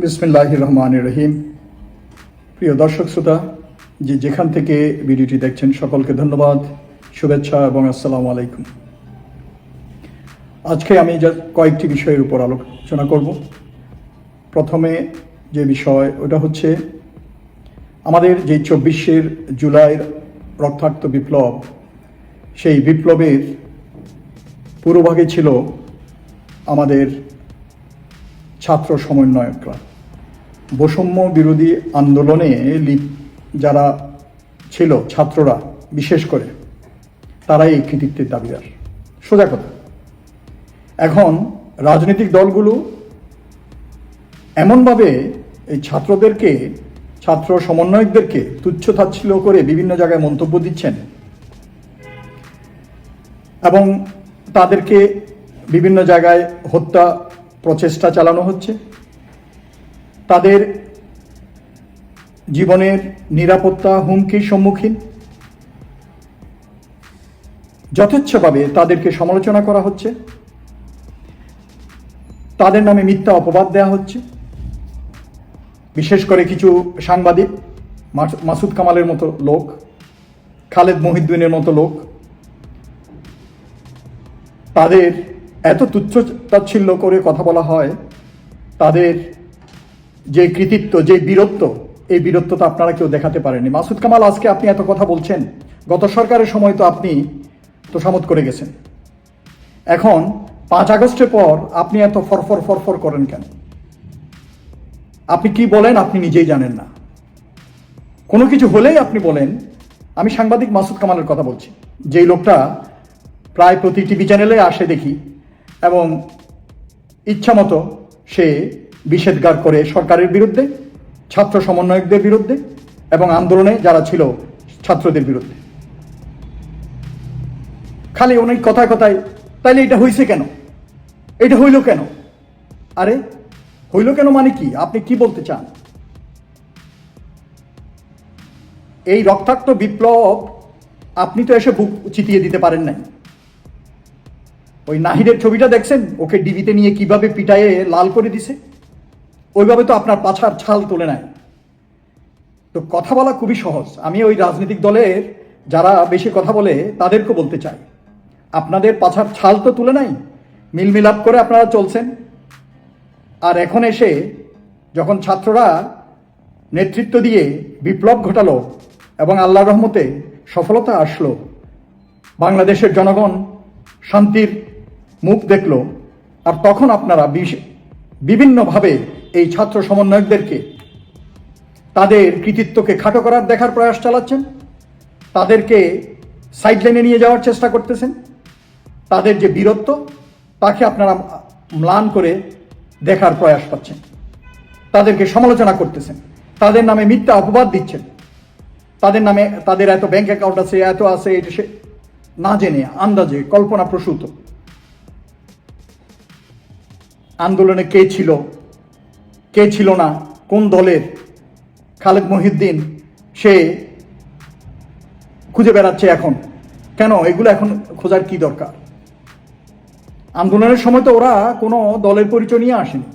বিসমিল্লাহ রহমান রহিম। প্রিয় দর্শক শ্রোতা, যে যেখান থেকে ভিডিওটি দেখছেন, সকলকে ধন্যবাদ, শুভেচ্ছা এবং আসসালামু আলাইকুম। আজকে আমি যা কয়েকটি বিষয়ের উপর আলোচনা করব। প্রথমে যে বিষয়, ওটা হচ্ছে আমাদের যে চব্বিশের জুলাইয়ের রক্তাক্ত বিপ্লব, সেই বিপ্লবের পূর্বভাগে ছিল আমাদের ছাত্র সমন্বয়করা। বৈষম্য বিরোধী আন্দোলনে লিপ যারা ছিল ছাত্ররা, বিশেষ করে, তারাই এই কৃতিত্বের দাবিদার। সোজা কথা। এখন রাজনৈতিক দলগুলো এমনভাবে এই ছাত্রদেরকে, ছাত্র সমন্বয়কদেরকে তুচ্ছ তাচ্ছিল্য করে বিভিন্ন জায়গায় মন্তব্য দিচ্ছেন এবং তাদেরকে বিভিন্ন জায়গায় হত্যা প্রচেষ্টা চালানো হচ্ছে। তাদের জীবনের নিরাপত্তা হুমকির সম্মুখীন। যথেচ্ছভাবে তাদেরকে সমালোচনা করা হচ্ছে। তাদের নামে মিথ্যা অপবাদ দেওয়া হচ্ছে। বিশেষ করে কিছু সাংবাদিক মাস- মাসুদ কামালের মতো লোক, খালেদ মহিদ্দিনের মতো লোক। তাদের এত তুচ্ছ তাচ্ছিল্য করে কথা বলা হয়, তাদের যে কৃতিত্ব, যে বীরত্ব, এই বীরত্ব তো আপনারা কেউ দেখাতে পারেননি। মাসুদ কামাল, আজকে আপনি এত কথা বলছেন, গত সরকারের সময় তো আপনি তোষামত করে গেছেন। এখন পাঁচ আগস্টের পর আপনি এত ফরফর ফরফর করেন কেন? আপনি কি বলেন আপনি নিজেই জানেন না। কোনো কিছু হলেই আপনি বলেন, আমি সাংবাদিক মাসুদ কামালের কথা বলছি। যেই লোকটা প্রায় প্রতি টিভি চ্যানেলে আসে দেখি এবং ইচ্ছামতো সে বিষেধগার করে সরকারের বিরুদ্ধে, ছাত্র সমন্বয়কদের বিরুদ্ধে এবং আন্দোলনে যারা ছিল ছাত্রদের বিরুদ্ধে। খালি অনেক কথায় কথায়, তাইলে এটা হয়েছে কেন? এটা হইল কেন? আরে, হইল কেন মানে কি? আপনি কি বলতে চান? এই রক্তাক্ত বিপ্লব আপনি তো এসে বুক চিতিয়ে দিতে পারেন নাই। ওই নাহিদের ছবিটা দেখছেন? ওকে ডিবিতে নিয়ে কীভাবে পিটায়ে লাল করে দিছে? ওইভাবে তো আপনার পাছার ছাল তুলে নেয় তো কথা বলা খুবই সহজ। আমি ওই রাজনৈতিক দলের যারা বেশি কথা বলে তাদেরকে বলতে চাই। আপনাদের পাছার ছাল তো তুলে নাই? মিলমিলাপ করে আপনারা চলছেন? আর এখন এসে যখন ছাত্ররা নেতৃত্ব দিয়ে বিপ্লব ঘটালো এবং আল্লাহ রহমতে সফলতা আসলো, বাংলাদেশের জনগণ শান্তির মুখ দেখল, আর তখন আপনারা বিভিন্নভাবে এই ছাত্র সমন্বয়কদেরকে তাদের কৃতিত্বকে খাটো করার দেখার প্রয়াস চালাচ্ছেন, তাদেরকে সাইডলাইনে নিয়ে যাওয়ার চেষ্টা করতেছেন, তাদের যে বীরত্ব, তাকে আপনারা ম্লান করে দেখার প্রয়াস পাচ্ছেন, তাদেরকে সমালোচনা করতেছেন, তাদের নামে মিথ্যা অপবাদ দিচ্ছেন, তাদের নামে, তাদের এত ব্যাংক অ্যাকাউন্ট আছে, এত আছে এটা সে না জেনে, আন্দাজে, কল্পনা প্রসূত। আন্দোলনে কে ছিল? কে ছিল না? কোন দলের? খালেদ মহিউদ্দিন, সে খুঁজে বেড়াচ্ছে এখন। কেন? এগুলো এখন খোঁজার কি দরকার? আন্দোলনের সময় তো ওরা কোনো দলের পরিচয় নিয়ে আসেনি।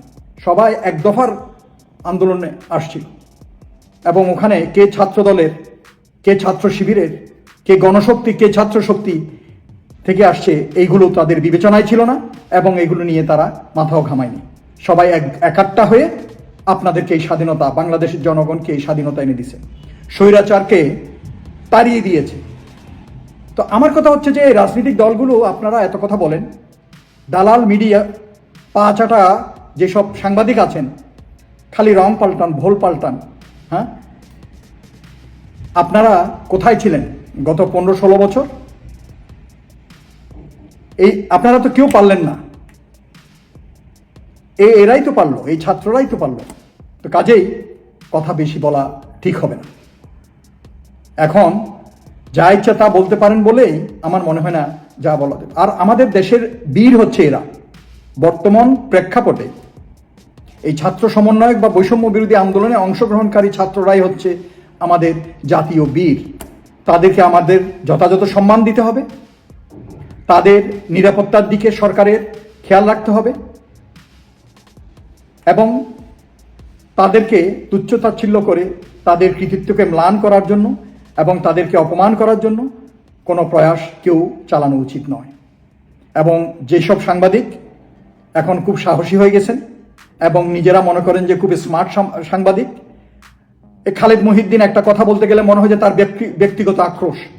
সবাই এক দফার আন্দোলনে আসছিল। এবং ওখানে কে ছাত্র দলের কে ছাত্র শিবিরের, কে গণশক্তি, কে ছাত্র শক্তি থেকে আসছে, এইগুলো তাদের বিবেচনায় ছিল না এবং এগুলো নিয়ে তারা মাথাও ঘামায়নি। সবাই এক একাট্টা হয়ে আপনাদেরকে এই স্বাধীনতা বাংলাদেশের জনগণকে এই স্বাধীনতা এনে দিছে। স্বৈরাচারকে তাড়িয়ে দিয়েছে। তো আমার কথা হচ্ছে যে, রাজনৈতিক দলগুলো, আপনারা এত কথা বলেন। দালাল মিডিয়া পাঁচাটা যেসব সাংবাদিক আছেন, খালি রং পাল্টান, ভোল পাল্টান হ্যাঁ? আপনারা কোথায় ছিলেন গত পনেরো ষোলো বছর? এই আপনারা তো কেউ পারলেন না। এ এরাই তো পারল, এই ছাত্ররাই তো পারল। তো কাজেই কথা বেশি বলা ঠিক হবে না। এখন যা ইচ্ছা তা বলতে পারেন বলেই আমার মনে হয় না যা বলা। আর আমাদের দেশের বীর হচ্ছে এরা। বর্তমান প্রেক্ষাপটে এই ছাত্র সমন্বয়ক বা বৈষম্য বিরোধী আন্দোলনে অংশগ্রহণকারী ছাত্ররাই হচ্ছে আমাদের জাতীয় বীর। তাদেরকে আমাদের যথাযথ সম্মান দিতে হবে। তাদের নিরাপত্তার দিকে সরকারের খেয়াল রাখতে হবে এবং তাদেরকে তুচ্ছতাচ্ছিল্য করে তাদের কৃতিত্বকে ম্লান করার জন্য এবং তাদেরকে অপমান করার জন্য কোনো প্রয়াস কেউ চালানো উচিত নয়। এবং যেসব সাংবাদিক এখন খুব সাহসী হয়ে গেছেন এবং নিজেরা মনে করেন যে খুব স্মার্ট সাংবাদিক খালেদ মহিউদ্দিন একটা কথা বলতে গেলে মনে হয় যে তার ব্যক্তি- ব্যক্তিগত আক্রোশ।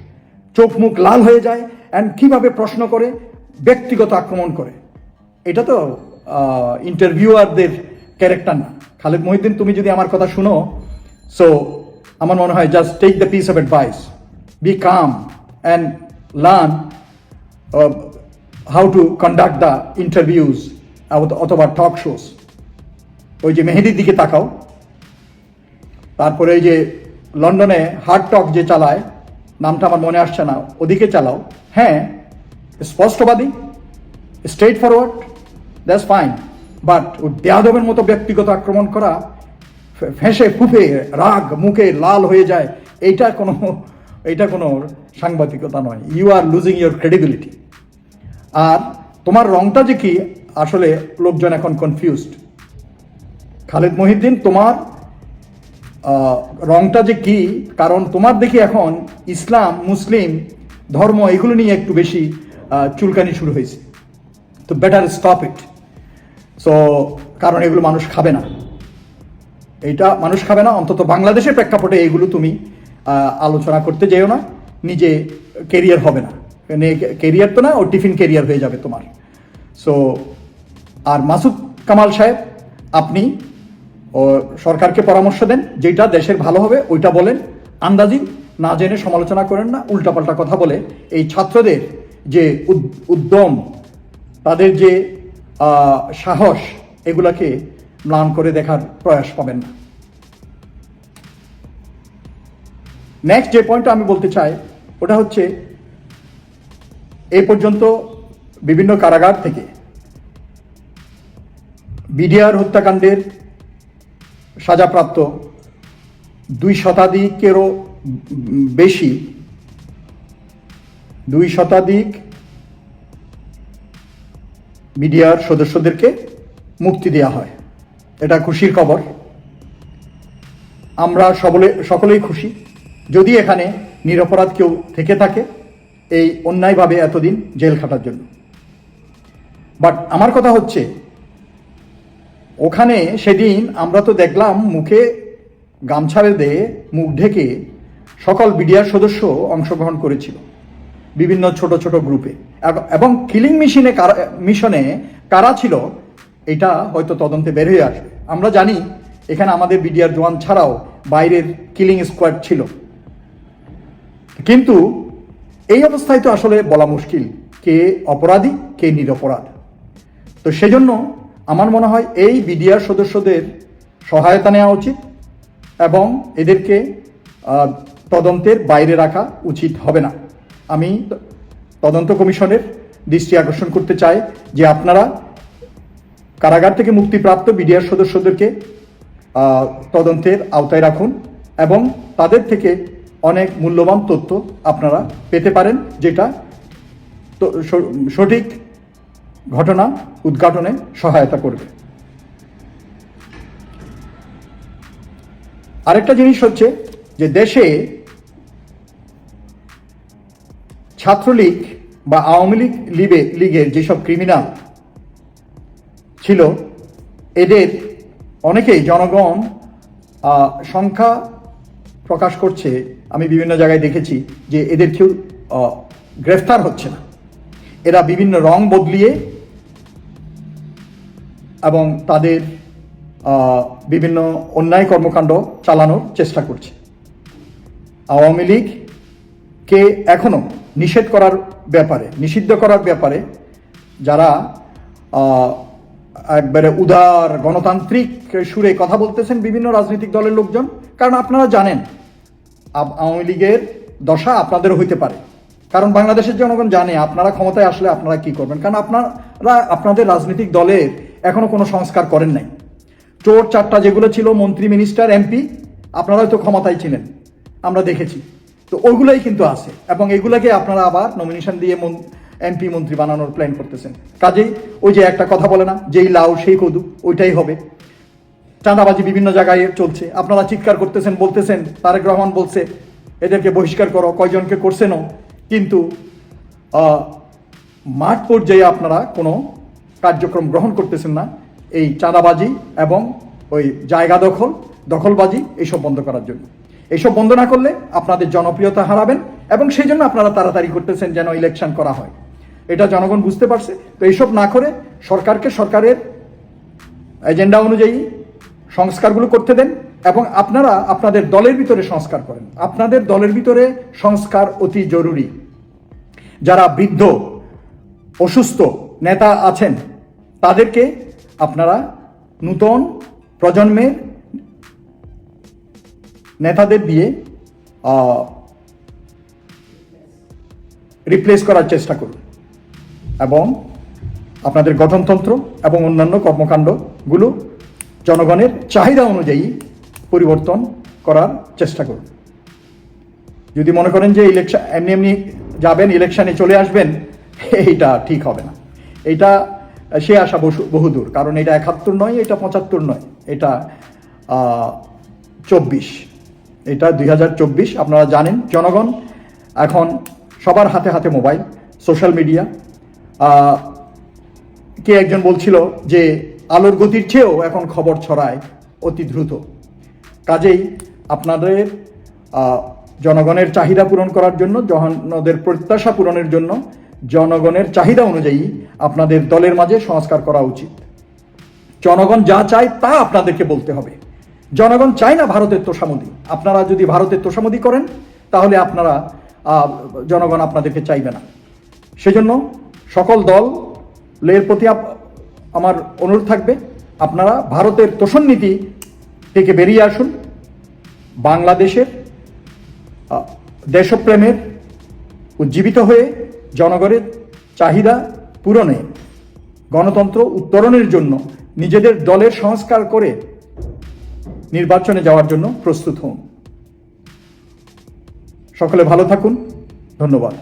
চোখ মুখ লাল হয়ে যায় অ্যান্ড কীভাবে প্রশ্ন করে? ব্যক্তিগত আক্রমণ করে। এটা তো ইন্টারভিউয়ারদের ক্যারেক্টার না। খালেদ মহিউদ্দিন, তুমি যদি আমার কথা শুনো সো আমার মনে হয় just take the piece of advice be calm and learn how to conduct the interviews অথবা টক শোস ওই যে মেহেদির দিকে তাকাও। তারপরে ওই যে লন্ডনে হার্ড টক যে চালায় নামটা আমার মনে আসছে না, ওদিকে চালাও। হ্যাঁ স্পষ্টবাদী straightforward that's fine but দেয়াদবের মতো ব্যক্তিগত আক্রমণ করা ফেঁসে ফুফে রাগ, মুখে লাল হয়ে যায়, এইটা কোনো এইটা কোনো সাংবাদিকতা নয়। You are losing your credibility আর তোমার রংটা যে কি, আসলে লোকজন এখন কনফিউজড খালেদ মহিউদ্দিন, তোমার রংটা যে কি, কারণ তোমার দেখি এখন ইসলাম, মুসলিম, ধর্ম, এগুলো নিয়ে একটু বেশি চুলকানি শুরু হয়েছে। তো বেটার স্টপ ইট সো কারণ এগুলো মানুষ খাবে না। এইটা মানুষ খাবে না, অন্তত বাংলাদেশের প্রেক্ষাপটে এগুলো তুমি আলোচনা করতে যেও না, নিজে কেরিয়ার হবে না। কেরিয়ার তো না, ও টিফিন কেরিয়ার হয়ে যাবে তোমার। সো আর মাসুদ কামাল সাহেব, আপনি সরকারকে পরামর্শ দেন যেটা দেশের ভালো হবে, ওইটা বলেন। আন্দাজি না জেনে সমালোচনা করেন না, উল্টাপাল্টা কথা বলে। এই ছাত্রদের যে উদ- উদ্যম, তাদের যে সাহস, এগুলাকে ম্লান করে দেখার প্রয়াস পাবেন না। নেক্সট যে পয়েন্টটা আমি বলতে চাই, ওটা হচ্ছে এই পর্যন্ত বিভিন্ন কারাগার থেকে বিডিআর হত্যাকাণ্ডের সাজাপ্রাপ্ত দুই শতাধিকেরও বেশি, দুই শতাধিক মিডিয়ার সদস্যদেরকে মুক্তি দেওয়া হয়। এটা খুশির খবর। আমরা সকলে সকলেই খুশি। যদি এখানে নিরপরাধ কেউ থেকে থাকে, এই অন্যায়ভাবে এতদিন জেল খাটার জন্য। বাট আমার কথা হচ্ছে ওখানে সেদিন আমরা তো দেখলাম মুখে গামছা বেঁধে মুখ ঢেকে সকল বিডিআর সদস্য অংশগ্রহণ করেছিল, বিভিন্ন ছোট ছোট গ্রুপে এবং কিলিং মেশিনে কারা মিশনে কারা ছিল, এটা হয়তো তদন্তে বের হয়ে আসবে। আমরা জানি এখানে আমাদের বিডিআর জওয়ান ছাড়াও বাইরের কিলিং স্কোয়াড ছিল। কিন্তু এই অবস্থায় তো আসলে বলা মুশকিল, কে অপরাধী, কে নিরপরাধ। তো সেজন্য আমার মনে হয় এই বিডিআর সদস্যদের সহায়তা নেওয়া উচিত এবং এদেরকে তদন্তের বাইরে রাখা উচিত হবে না। আমি তদন্ত কমিশনের দৃষ্টি আকর্ষণ করতে চাই যে আপনারা কারাগার থেকে মুক্তিপ্রাপ্ত বিডিআর সদস্যদেরকে তদন্তের আওতায় রাখুন এবং তাদের থেকে অনেক মূল্যবান তথ্য আপনারা পেতে পারেন যেটা সঠিক ঘটনা উদ্ঘাটনে সহায়তা করবে। আরেকটা জিনিস হচ্ছে যে দেশে ছাত্রলীগ বা আওয়ামী লীগ লিগে লীগের যেসব ক্রিমিনাল ছিল, এদের অনেকেই জনগণ সংখ্যা প্রকাশ করছে। আমি বিভিন্ন জায়গায় দেখেছি যে এদের কেউ গ্রেফতার হচ্ছে না। এরা বিভিন্ন রং বদলিয়ে এবং তাদের বিভিন্ন অন্যায় কর্মকাণ্ড চালানোর চেষ্টা করছে। আওয়ামী লীগকে এখনও নিষেধ করার ব্যাপারে, নিষিদ্ধ করার ব্যাপারে যারা একবারে উদার গণতান্ত্রিক সুরে কথা বলতেছেন বিভিন্ন রাজনৈতিক দলের লোকজন, কারণ আপনারা জানেন আওয়ামী লীগের দশা আপনাদেরও হইতে পারে। কারণ বাংলাদেশের জনগণ জানে, আপনারা ক্ষমতায় আসলে আপনারা কি করবেন? কারণ আপনারা, আপনাদের রাজনৈতিক দলের এখনও কোনো সংস্কার করেন নাই। চোর চারটা যেগুলো ছিল, মন্ত্রী, মিনিস্টার, এমপি, আপনারা হয়তো ক্ষমতায় ছিলেন। আমরা দেখেছি। তো ওইগুলোই কিন্তু আছে এবং এগুলোকে আপনারা আবার নমিনেশন দিয়ে এমপি, মন্ত্রী বানানোর প্ল্যান করতেছেন। কাজেই ওই যে একটা কথা বলে না, যেই লাউ, সেই কদু, ওইটাই হবে। চাঁদাবাজি বিভিন্ন জায়গায় চলছে। আপনারা চিৎকার করতেছেন, বলতেছেন, তারেক রহমান বলছে, এদেরকে বহিষ্কার করো, কয়জনকে করছেনও? কিন্তু মাঠ পর্যায়ে আপনারা কোনো কার্যক্রম গ্রহণ করতেছেন না, এই চাঁদাবাজি এবং ওই জায়গা দখল, দখলবাজি, এইসব বন্ধ করার জন্য। এইসব বন্ধ না করলে আপনাদের জনপ্রিয়তা হারাবেন এবং সেই জন্য আপনারা তাড়াতাড়ি করতেছেন যেন ইলেকশন করা হয়। এটা জনগণ বুঝতে পারছে। তো এইসব না করে সরকারকে সরকারের এজেন্ডা অনুযায়ী সংস্কারগুলো করতে দেন এবং আপনারা আপনাদের দলের ভিতরে সংস্কার করেন। আপনাদের দলের ভিতরে সংস্কার অতি জরুরি। যারা বৃদ্ধ, অসুস্থ নেতা আছেন, তাদেরকে আপনারা নূতন প্রজন্মের নেতাদের দিয়ে রিপ্লেস করার চেষ্টা করুন। এবং আপনাদের গঠনতন্ত্র এবং অন্যান্য কর্মকাণ্ডগুলো জনগণের চাহিদা অনুযায়ী পরিবর্তন করার চেষ্টা করুন। যদি মনে করেন যে ইলেকশন এমনি এমনি যাবেন, ইলেকশনে চলে আসবেন, এইটা ঠিক হবে না। এইটা সে আশা বহুদূর, কারণ এটা একাত্তর নয়, এটা পঁচাত্তর নয়, এটা চব্বিশ। এটা দুই হাজার চব্বিশ, আপনারা জানেন, জনগণ এখন সবার হাতে হাতে মোবাইল, সোশ্যাল মিডিয়া। কে একজন বলছিল যে আলোর গতির চেয়েও এখন খবর ছড়ায় অতি দ্রুত। কাজেই আপনাদের জনগণের চাহিদা পূরণ করার জন্য জনগণের প্রত্যাশা পূরণের জন্য জনগণের চাহিদা অনুযায়ী আপনাদের দলের মাঝে সংস্কার করা উচিত। জনগণ যা চায় তা আপনাদেরকে বলতে হবে। জনগণ চায় না ভারতের তোষামদি। আপনারা যদি ভারতের তোষামদি করেন, তাহলে আপনারা জনগণ আপনাদেরকে চাইবে না। সেজন্য সকল দলের প্রতি আমার অনুরোধ থাকবে, আপনারা ভারতের তোষণ নীতি থেকে বেরিয়ে আসুন। বাংলাদেশের দেশপ্রেমের, উজ্জীবিত হয়ে জনগণের চাহিদা পূরণে গণতন্ত্র উত্তরণের জন্য নিজেদের দলের সংস্কার করে নির্বাচনে যাওয়ার জন্য প্রস্তুত হন। সকলে ভালো থাকুন। ধন্যবাদ।